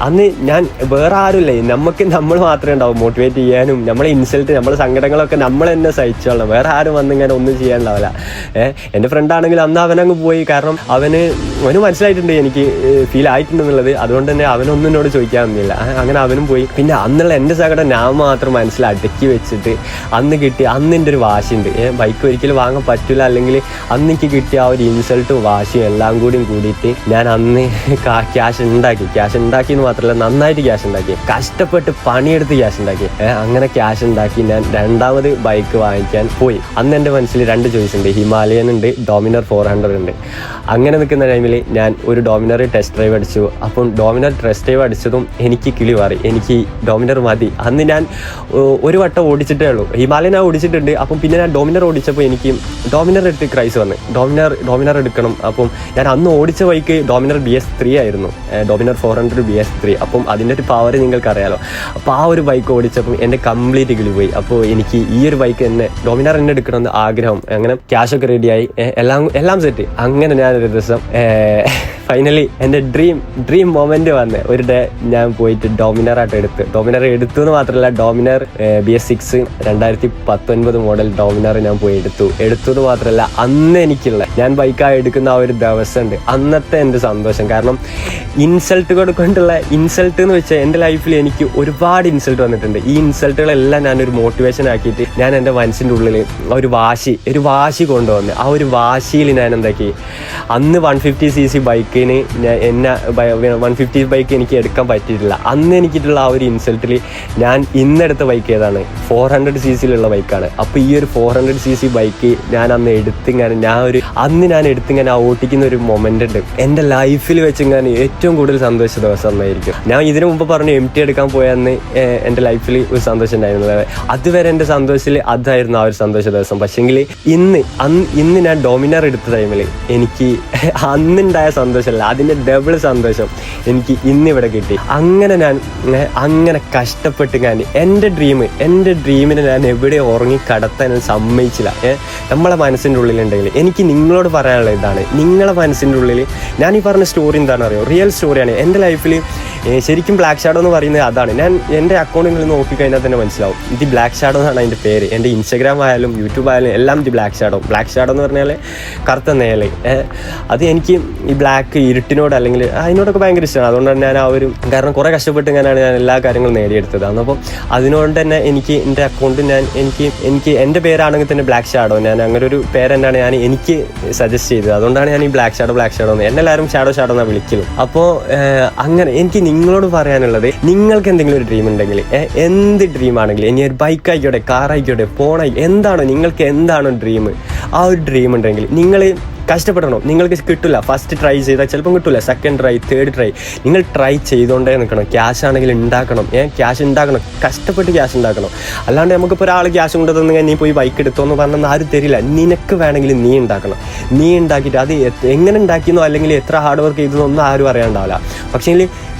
അന്ന് ഞാൻ വേറെ ആരുമില്ല. നമുക്ക് നമ്മൾ മാത്രമേ ഉണ്ടാവും. മോട്ടിവേറ്റ് ചെയ്യാനും നമ്മളെ ഇൻസൾട്ട് നമ്മളെ സങ്കടങ്ങളൊക്കെ നമ്മൾ തന്നെ സഹിച്ചോളണം. വേറെ ആരും വന്ന് ഇങ്ങനെ ഒന്നും ചെയ്യാനുണ്ടാവില്ല. ഏഹ് എന്റെ ഫ്രണ്ട് ആണെങ്കിൽ അന്ന് അവനങ്ങ് പോയി. കാരണം അവന് അവന് മനസ്സിലായിട്ടുണ്ട് എനിക്ക് ഫീൽ ആയിട്ടുണ്ടെന്നുള്ളത്. അതുകൊണ്ട് തന്നെ അവനൊന്നും എന്നോട് ചോദിക്കാൻ വന്നില്ല. അങ്ങനെ അവനും പോയി. പിന്നെ അന്നുള്ള എന്റെ സങ്കടം ഞാൻ മാത്രം മനസ്സിൽ അടക്കി വെച്ചിട്ട് അന്ന് കിട്ടി അന്ന് എന്റെ ഒരു വാശിയുണ്ട്. ഏഹ് ബൈക്ക് ഒരിക്കലും വാങ്ങാൻ പറ്റില്ല അല്ലെങ്കിൽ അന്ന് എനിക്ക് കിട്ടിയ ആ ഒരു ഇൻസൾട്ടും വാശിയും എല്ലാം കൂടിയും കൂടിയിട്ട് ഞാൻ അന്ന് [LAUGHS] ക്യാഷ് ഉണ്ടാക്കി. ക്യാഷ് ഉണ്ടാക്കി എന്ന് മാത്രമല്ല നന്നായിട്ട് ക്യാഷ് ഉണ്ടാക്കി. കഷ്ടപ്പെട്ട് പണിയെടുത്ത് ക്യാഷ് ഉണ്ടാക്കി. അങ്ങനെ ക്യാഷ് ഉണ്ടാക്കി ഞാൻ രണ്ടാമത് ബൈക്ക് വാങ്ങിക്കാൻ പോയി. അന്ന് എന്റെ മനസ്സിൽ രണ്ട് ചോയ്സ് ഉണ്ട്. ഹിമാലയൻ ഉണ്ട് ഡോമിനർ ഫോർ ഹൺഡ്രഡ് ഉണ്ട്. അങ്ങനെ നിൽക്കുന്ന ടൈമിൽ ഞാൻ ഒരു ഡോമിനർ ടെസ്റ്റ് ഡ്രൈവ് അടിച്ചു. അപ്പം ഡോമിനർ ടെസ്റ്റ് ഡ്രൈവ് അടിച്ചതും എനിക്ക് കിളി മാറി. എനിക്ക് ഡോമിനർ മതി. അന്ന് ഞാൻ ഒരു വട്ടം ഓടിച്ചിട്ടേ ഉള്ളൂ. ഹിമാലയൻ ഞാൻ ഓടിച്ചിട്ടുണ്ട്. അപ്പം പിന്നെ ഞാൻ ഡോമിനർ ഓടിച്ചപ്പോൾ എനിക്ക് ഡോമിനർ എടുത്ത് ക്രൈസ് വന്ന്. ഡോമിനർ ഡോമിനർ എടുക്കണം. അപ്പം ഞാൻ അന്ന് ഓടിച്ച bike Dominar B S three ആയിരുന്നു. Dominar four hundred B S three അപ്പം അതിന്റെ ഒരു പവർ നിങ്ങൾക്ക് അറിയാലോ അപ്പോൾ ആ ഒരു ബൈക്ക് ഓടിച്ചപ്പം എന്റെ കംപ്ലീറ്റ് കിളി പോയി. അപ്പോൾ എനിക്ക് ഈ ഒരു ബൈക്ക് എന്നെ ഡോമിനർ എന്നെ എടുക്കണമെന്ന് ആഗ്രഹം. അങ്ങനെ ക്യാഷൊക്കെ റെഡിയായി എല്ലാം എല്ലാം സെറ്റ് അങ്ങനെ ഞാനൊരു ദിവസം ഫൈനലി എന്റെ ഡ്രീം ഡ്രീം മൊമെന്റ് വന്ന്. ഒരു ഡേ ഞാൻ പോയിട്ട് ഡോമിനർ ആയിട്ട് എടുത്ത്. ഡോമിനർ എടുത്തു എന്ന് മാത്രമല്ല ഡോമിനർ ബി എസ് സിക്സ് രണ്ടായിരത്തി പത്തൊൻപത് മോഡൽ ഡോമിനർ ഞാൻ പോയി എടുത്തു. എടുത്തു എന്ന് മാത്രമല്ല അന്ന് എനിക്കുള്ള ഞാൻ ബൈക്കായി എടുക്കുന്ന ആ ഒരു ദിവസം ഉണ്ട്. അന്നത്തെ എന്റെ സന്തോഷം. കാരണം ഇൻസൾട്ട് കൊണ്ടുള്ള ഇൻസൾട്ട് എന്ന് വെച്ചാൽ എന്റെ ലൈഫിൽ എനിക്ക് ഒരുപാട് ഇൻസൾട്ട് വന്നിട്ടുണ്ട്. ഈ ഇൻസൾട്ടുകളെല്ലാം ഞാനൊരു മോട്ടിവേഷൻ ആക്കിയിട്ട് ഞാൻ എന്റെ മനസ്സിന്റെ ഉള്ളിൽ ഒരു വാശി ഒരു വാശി കൊണ്ടുവന്ന് ആ ഒരു വാശിയിൽ ഞാൻ എന്താക്കി? അന്ന് one fifty C C bike ബൈക്കിന് എന്നെ വൺ ഫിഫ്റ്റി ബൈക്ക് എനിക്ക് എടുക്കാൻ പറ്റിയിട്ടില്ല. അന്ന് എനിക്കിട്ടുള്ള ആ ഒരു ഇൻസൾട്ടിൽ ഞാൻ ഇന്നെടുത്ത ബൈക്ക് ഏതാണ്? ഫോർ ഹൺഡ്രഡ് സി സിയിലുള്ള ബൈക്കാണ് അപ്പോൾ ഈ ഒരു four hundred C C bike ഞാൻ അന്ന് എടുത്തിങ്ങനെ ഞാൻ ഒരു അന്ന് ഞാൻ എടുത്തിങ്ങനെ ആ ഓട്ടിക്കുന്ന ഒരു മൊമെന്റ് ഉണ്ട്. എന്റെ ലൈഫിൽ വെച്ചിങ്ങനെ ഏറ്റവും കൂടുതൽ സന്തോഷ ദിവസം അന്നായിരിക്കും. ഞാൻ ഇതിനു മുമ്പ് പറഞ്ഞു എം ടി എടുക്കാൻ പോയന്ന് എന്റെ ലൈഫിൽ ഒരു സന്തോഷം ഉണ്ടായിരുന്നത് അതുവരെ എന്റെ സന്തോഷത്തിൽ അതായിരുന്നു ആ ഒരു സന്തോഷ ദിവസം. പക്ഷേങ്കിൽ ഇന്ന് അന്ന് ഇന്ന് ഞാൻ ഡോമിനർ എടുത്ത ടൈമിൽ എനിക്ക് [LAUGHS] അന്നുണ്ടായ സന്തോഷമല്ല. അതിന്റെ ഡബിൾ സന്തോഷം എനിക്ക് ഇന്നിവിടെ കിട്ടി. അങ്ങനെ ഞാൻ അങ്ങനെ കഷ്ടപ്പെട്ട് ഞാൻ എന്റെ ഡ്രീം എന്റെ ഡ്രീമിനെ ഞാൻ എവിടെ ഉറങ്ങി കടത്താൻ സമ്മതിച്ചില്ല. നമ്മളെ മനസ്സിന്റെ ഉള്ളിലുണ്ടെങ്കിൽ എനിക്ക് നിങ്ങളോട് പറയാനുള്ള ഇതാണ്. നിങ്ങളെ മനസ്സിന്റെ ഉള്ളിൽ ഞാൻ ഈ പറഞ്ഞ സ്റ്റോറി എന്താണെന്ന് അറിയോ റിയൽ സ്റ്റോറിയാണ് എന്റെ ലൈഫിൽ ശരിക്കും ബ്ലാക്ക് ഷാഡോ എന്ന് പറയുന്നത് അതാണ്. ഞാൻ എന്റെ അക്കൗണ്ടിൽ നിന്ന് നോക്കിക്കഴിഞ്ഞാൽ തന്നെ മനസ്സിലാവും. ഇത് ബ്ലാക്ക് ഷാഡോ എന്നാണ് അതിന്റെ പേര്. എന്റെ ഇൻസ്റ്റാഗ്രാം ആയാലും യൂട്യൂബ് ആയാലും എല്ലാം ഇത് ബ്ലാക്ക് ഷാഡോ ബ്ലാക്ക് ഷാഡോ എന്ന് പറഞ്ഞാൽ കറുത്ത നേൽ. അത് എനിക്ക് ഈ ബ്ലാക്ക് ഇരുട്ടിനോട് അല്ലെങ്കിൽ അതിനോടൊക്കെ ഭയങ്കര ഇഷ്ടമാണ്. അതുകൊണ്ടാണ് ഞാൻ ആ ഒരു കാരണം കുറേ കഷ്ടപ്പെട്ട് ഞാനാണ് ഞാൻ എല്ലാ കാര്യങ്ങളും നേടിയെടുത്തത്. അപ്പോൾ അതിനോട് തന്നെ എനിക്ക് എന്റെ അക്കൗണ്ട് ഞാൻ എനിക്ക് എനിക്ക് എന്റെ പേരാണെങ്കിൽ തന്നെ ബ്ലാക്ക് ഷാഡോ ഞാൻ അങ്ങനെ ഒരു പേര് തന്നെയാണ് ഞാൻ എനിക്ക് സജസ്റ്റ് ചെയ്തത്. അതുകൊണ്ടാണ് ഞാൻ ഈ ബ്ലാക്ക് ഷാഡോ ബ്ലാക്ക് ഷാഡോ എന്ന് എന്നെ എല്ലാവരും ഷാഡോ ഷാഡോ എന്നാണ് വിളിക്കുന്നു അപ്പോൾ അങ്ങനെ എനിക്ക് നിങ്ങളോട് പറയാനുള്ളത് നിങ്ങൾക്ക് എന്തെങ്കിലും ഒരു ഡ്രീം ഉണ്ടെങ്കിൽ എന്ത് ഡ്രീം ആണെങ്കിലും ഇനി ഒരു ബൈക്ക് ആയിക്കോട്ടെ കാർ ആയിക്കോട്ടെ ഫോണായി എന്താണോ നിങ്ങൾക്ക് എന്താണോ ഡ്രീം ആ ഒരു ഡ്രീം ഉണ്ടെങ്കിൽ നിങ്ങൾ കഷ്ടപ്പെടണം. നിങ്ങൾക്ക് കിട്ടില്ല ഫസ്റ്റ് ട്രൈ ചെയ്താൽ ചിലപ്പം കിട്ടില്ല സെക്കൻഡ് ട്രൈ തേർഡ് ട്രൈ നിങ്ങൾ ട്രൈ ചെയ്തുകൊണ്ടേ നിൽക്കണം. ക്യാഷ് ആണെങ്കിൽ ഉണ്ടാക്കണം. ഏ ക്യാഷ് ഉണ്ടാക്കണം. കഷ്ടപ്പെട്ട് ക്യാഷ് ഉണ്ടാക്കണം. അല്ലാണ്ട് നമുക്കിപ്പോൾ ഒരാൾ ക്യാഷ് കൊണ്ട് തന്നെ നീ പോയി ബൈക്ക് എടുത്തോ എന്ന് പറഞ്ഞാൽ ആരും തരില്ല. നിനക്ക് വേണമെങ്കിൽ നീ ഉണ്ടാക്കണം. നീ ഉണ്ടാക്കിയിട്ട് അത് എങ്ങനെ ഉണ്ടാക്കിയെന്നോ അല്ലെങ്കിൽ എത്ര ഹാർഡ് വർക്ക് ചെയ്തെന്നോ ഒന്നും ആരും അറിയാണ്ടാവില്ല. പക്ഷേ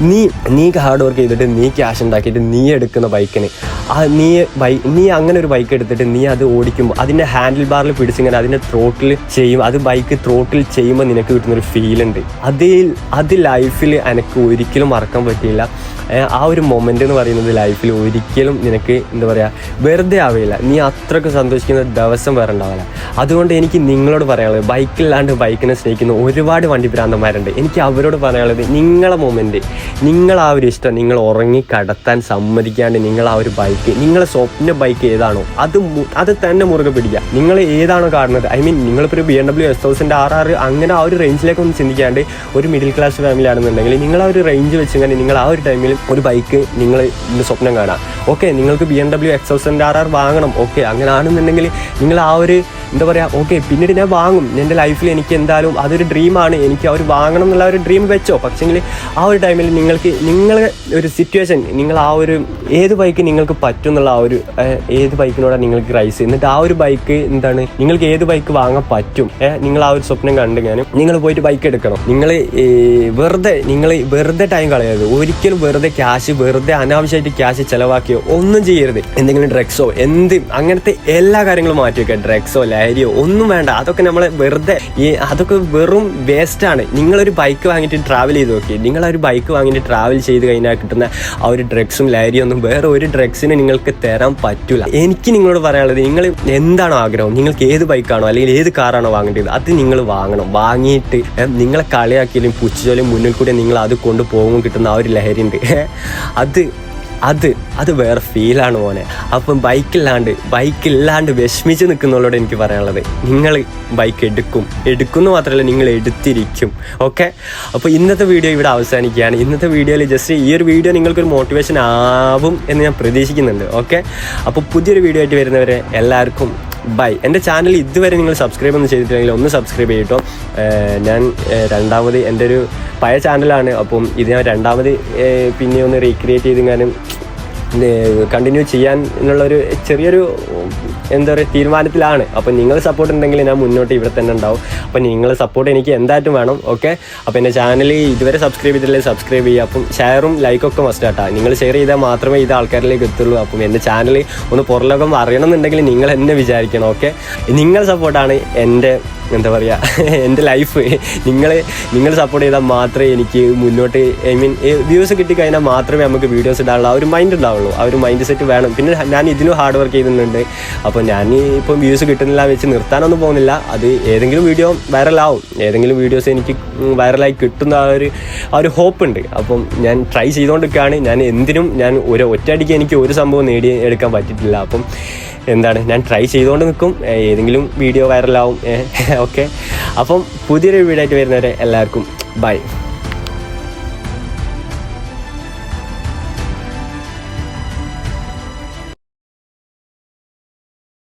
നീ നീ ഹാർഡ് വർക്ക് ചെയ്തിട്ട് നീ ക്യാഷ് ഉണ്ടാക്കിയിട്ട് നീ എടുക്കുന്ന ബൈക്കിന് ആ നീ ബൈ നീ അങ്ങനെ ഒരു ബൈക്ക് എടുത്തിട്ട് നീ അത് ഓടിക്കുമ്പോൾ അതിന്റെ ഹാൻഡിൽ ബാറിൽ പിടിച്ചിങ്ങനെ അതിന്റെ ത്രോട്ടിൽ ചെയ്യും. അത് ബൈക്ക് ത്രോട്ടിൽ ചെയ്യുമ്പോൾ നിനക്ക് കിട്ടുന്നൊരു ഫീൽ ഉണ്ട്. അതിൽ അത് ലൈഫിൽ എനിക്ക് ഒരിക്കലും മറക്കാൻ പറ്റിയില്ല. ആ ഒരു മൊമെന്റ് എന്ന് പറയുന്നത് ലൈഫിൽ ഒരിക്കലും നിനക്ക് എന്താ പറയുക വെറുതെ ആവില്ല. നീ അത്രയ്ക്ക് സന്തോഷിക്കുന്ന ദിവസം വേറെ ഉണ്ടാവില്ല. അതുകൊണ്ട് എനിക്ക് നിങ്ങളോട് പറയാനുള്ളത് ബൈക്കില്ലാണ്ട് ബൈക്കിനെ സ്നേഹിക്കുന്ന ഒരുപാട് വണ്ടി ഭ്രാന്തന്മാരുണ്ട് എനിക്ക് അവരോട് പറയാനുള്ളത് നിങ്ങളെ മൊമെന്റ് നിങ്ങൾ ആ ഒരു ഇഷ്ടം നിങ്ങൾ ഉറങ്ങി കടത്താൻ സമ്മതിക്കാണ്ട് നിങ്ങൾ ആ ഒരു ബൈക്ക് നിങ്ങളെ സ്വപ്ന ബൈക്ക് ഏതാണോ അത് അത് തന്നെ മുറുകെ പിടിക്കുക. നിങ്ങൾ ഏതാണോ കാണുന്നത്? ഐ മീൻ നിങ്ങളിപ്പോൾ ഒരു B M W S thousand R R അങ്ങനെ ആ ഒരു റേഞ്ചിലേക്ക് ഒന്ന് ചിന്തിക്കാണ്ട് ഒരു മിഡിൽ ക്ലാസ് ഫാമിലി ആണെന്നുണ്ടെങ്കിൽ നിങ്ങൾ ആ ഒരു റേഞ്ച് വെച്ചിങ്ങനെ നിങ്ങൾ ആ ഒരു ടൈമിൽ ഒരു ബൈക്ക് നിങ്ങൾ സ്വപ്നം കാണാം. ഓക്കെ നിങ്ങൾക്ക് B M W X thousand R R വാങ്ങണം. ഓക്കെ അങ്ങനെ ആണെന്നുണ്ടെങ്കിൽ നിങ്ങൾ ആ ഒരു എന്താ പറയുക ഓക്കെ പിന്നീട് ഞാൻ വാങ്ങും. എന്റെ ലൈഫിൽ എനിക്ക് എന്തായാലും അതൊരു ഡ്രീമാണ് എനിക്ക് അവർ വാങ്ങണം എന്നുള്ള ഒരു ഡ്രീം വെച്ചോ. പക്ഷേങ്കിൽ ആ ഒരു ടൈമിൽ നിങ്ങൾക്ക് നിങ്ങളെ ഒരു സിറ്റുവേഷൻ നിങ്ങൾ ആ ഒരു ഏത് ബൈക്ക് നിങ്ങൾക്ക് പറ്റും എന്നുള്ള ആ ഒരു ഏത് ബൈക്കിനോടാണ് നിങ്ങൾക്ക് റൈസ് എന്നിട്ട് ആ ഒരു ബൈക്ക് എന്താണ്? നിങ്ങൾക്ക് ഏത് ബൈക്ക് വാങ്ങാൻ പറ്റും? നിങ്ങൾ ആ ഒരു സ്വപ്നം കണ്ടു ഞാൻ നിങ്ങൾ പോയിട്ട് ബൈക്ക് എടുക്കണം. നിങ്ങൾ വെറുതെ നിങ്ങൾ വെറുതെ ടൈം കളയരുത് ഒരിക്കലും വെറുതെ ക്യാഷ് വെറുതെ അനാവശ്യമായിട്ട് ക്യാഷ് ചിലവാക്കിയോ ഒന്നും ചെയ്യരുത്. എന്തെങ്കിലും ഡ്രഗ്സോ എന്ത് അങ്ങനത്തെ എല്ലാ കാര്യങ്ങളും മാറ്റി വെക്കുക ഡ്രഗ്സോ ലഹരിയോ ഒന്നും വേണ്ട. അതൊക്കെ നമ്മൾ വെറുതെ ഈ അതൊക്കെ വെറും വേസ്റ്റാണ് നിങ്ങളൊരു ബൈക്ക് വാങ്ങിയിട്ട് ട്രാവൽ ചെയ്ത് നോക്കി നിങ്ങൾ ഒരു ബൈക്ക് വാങ്ങിയിട്ട് ട്രാവൽ ചെയ്ത് കഴിഞ്ഞാൽ കിട്ടുന്ന ആ ഒരു ഡ്രഗ്സും ലഹരിയും ഒന്നും വേറെ ഒരു ഡ്രഗ്സിന് നിങ്ങൾക്ക് തരാൻ പറ്റില്ല എനിക്ക് നിങ്ങളോട് പറയാനുള്ളത് നിങ്ങൾ എന്താണോ ആഗ്രഹം നിങ്ങൾക്ക് ഏത് ബൈക്കാണോ അല്ലെങ്കിൽ ഏത് കാറാണോ വാങ്ങേണ്ടത് അത് നിങ്ങൾ വാങ്ങണം. വാങ്ങിയിട്ട് നിങ്ങളെ കളിയാക്കിയാലും പുച്ഛിച്ചാലും മുന്നിൽ കൂടി നിങ്ങൾ അത് കൊണ്ടുപോകുമ്പോൾ കിട്ടുന്ന ആ ഒരു ലഹരി ഉണ്ട് അത് അത് അത് വേറെ ഫീലാണ് മോനെ. അപ്പം ബൈക്കില്ലാണ്ട് ബൈക്കില്ലാണ്ട് വിഷമിച്ച് നിൽക്കുന്നുള്ളോട് എനിക്ക് പറയാനുള്ളത് നിങ്ങൾ ബൈക്ക് എടുക്കും. എടുക്കുന്നു മാത്രമല്ല നിങ്ങൾ എടുത്തിരിക്കും. ഓക്കെ അപ്പോൾ ഇന്നത്തെ വീഡിയോ ഇവിടെ അവസാനിക്കുകയാണ്. ഇന്നത്തെ വീഡിയോയിൽ ജസ്റ്റ് ഈ ഒരു വീഡിയോ നിങ്ങൾക്കൊരു മോട്ടിവേഷൻ ആവും എന്ന് ഞാൻ പ്രതീക്ഷിക്കുന്നുണ്ട്. ഓക്കെ അപ്പോൾ പുതിയൊരു വീഡിയോ ആയിട്ട് വരുന്നവരെ എല്ലാവർക്കും ബൈ. എന്റെ ചാനൽ ഇതുവരെ നിങ്ങൾ സബ്സ്ക്രൈബ് ഒന്നും ചെയ്തിട്ടില്ലെങ്കിൽ ഒന്ന് സബ്സ്ക്രൈബ് ചെയ്യട്ടോ ഞാൻ രണ്ടാമത് എന്റെ ഒരു പഴയ ചാനലാണ് അപ്പം ഇത് ഞാൻ രണ്ടാമത് പിന്നെ ഒന്ന് റീക്രിയേറ്റ് ചെയ്ത് കണ്ടിന്യൂ ചെയ്യാൻ എന്നുള്ളൊരു ചെറിയൊരു എന്താ പറയുക തീരുമാനത്തിലാണ്. അപ്പം നിങ്ങൾ സപ്പോർട്ട് ഉണ്ടെങ്കിൽ ഞാൻ മുന്നോട്ട് ഇവിടെ തന്നെ ഉണ്ടാവും. അപ്പം നിങ്ങൾ സപ്പോർട്ട് എനിക്ക് എന്തായിട്ടും വേണം ഓക്കെ അപ്പം എന്റെ ചാനൽ ഇതുവരെ സബ്സ്ക്രൈബ് ചെയ്തിട്ടില്ലെങ്കിൽ സബ്സ്ക്രൈബ് ചെയ്യുക. അപ്പം ഷെയറും ലൈക്കൊക്കെ മസ്റ്റ് ആട്ടാ. നിങ്ങൾ ഷെയർ ചെയ്താൽ മാത്രമേ ഇത് ആൾക്കാരിലേക്ക് എത്തുള്ളൂ. അപ്പം എന്റെ ചാനൽ ഒന്ന് പുറലോകം അറിയണമെന്നുണ്ടെങ്കിൽ നിങ്ങൾ എന്നെ വിചാരിക്കണം ഓക്കെ നിങ്ങൾ സപ്പോർട്ടാണ് എന്റെ എന്താ പറയുക [LAUGHS] എന്റെ ലൈഫ് നിങ്ങൾ നിങ്ങൾ സപ്പോർട്ട് ചെയ്താൽ മാത്രമേ എനിക്ക് മുന്നോട്ട് ഐ മീൻ വ്യൂസ് കിട്ടിക്കഴിഞ്ഞാൽ മാത്രമേ നമുക്ക് വീഡിയോസ് ഇടാനുള്ള ആ ഒരു മൈൻഡ് ഉണ്ടാവുള്ളൂ. ആ ഒരു മൈൻഡ് സെറ്റ് വേണം. പിന്നെ ഞാൻ ഇതിനും ഹാർഡ് വർക്ക് ചെയ്യുന്നുണ്ട് അപ്പോൾ ഞാൻ ഇപ്പം വ്യൂസ് കിട്ടുന്നില്ല വെച്ച് നിർത്താനൊന്നും പോകുന്നില്ല. അത് ഏതെങ്കിലും വീഡിയോ വൈറലാവും ഏതെങ്കിലും വീഡിയോസ് എനിക്ക് വൈറലായി കിട്ടുന്ന ആ ഒരു ആ ഒരു ഹോപ്പ് ഉണ്ട്. അപ്പം ഞാൻ ട്രൈ ചെയ്തുകൊണ്ടിരിക്കുകയാണ്. ഞാൻ എന്തിനും ഞാൻ ഒരു ഒറ്റയടിക്ക് എനിക്ക് ഒരു സംഭവം നേടി എടുക്കാൻ പറ്റിയിട്ടില്ല. അപ്പം എന്താണ്? ഞാൻ ട്രൈ ചെയ്തുകൊണ്ട് നിൽക്കും. ഏതെങ്കിലും വീഡിയോ വൈറലാവും ഓക്കെ അപ്പം പുതിയൊരു വീഡിയോ ആയിട്ട് വരുന്നവരെ എല്ലാവർക്കും ബൈ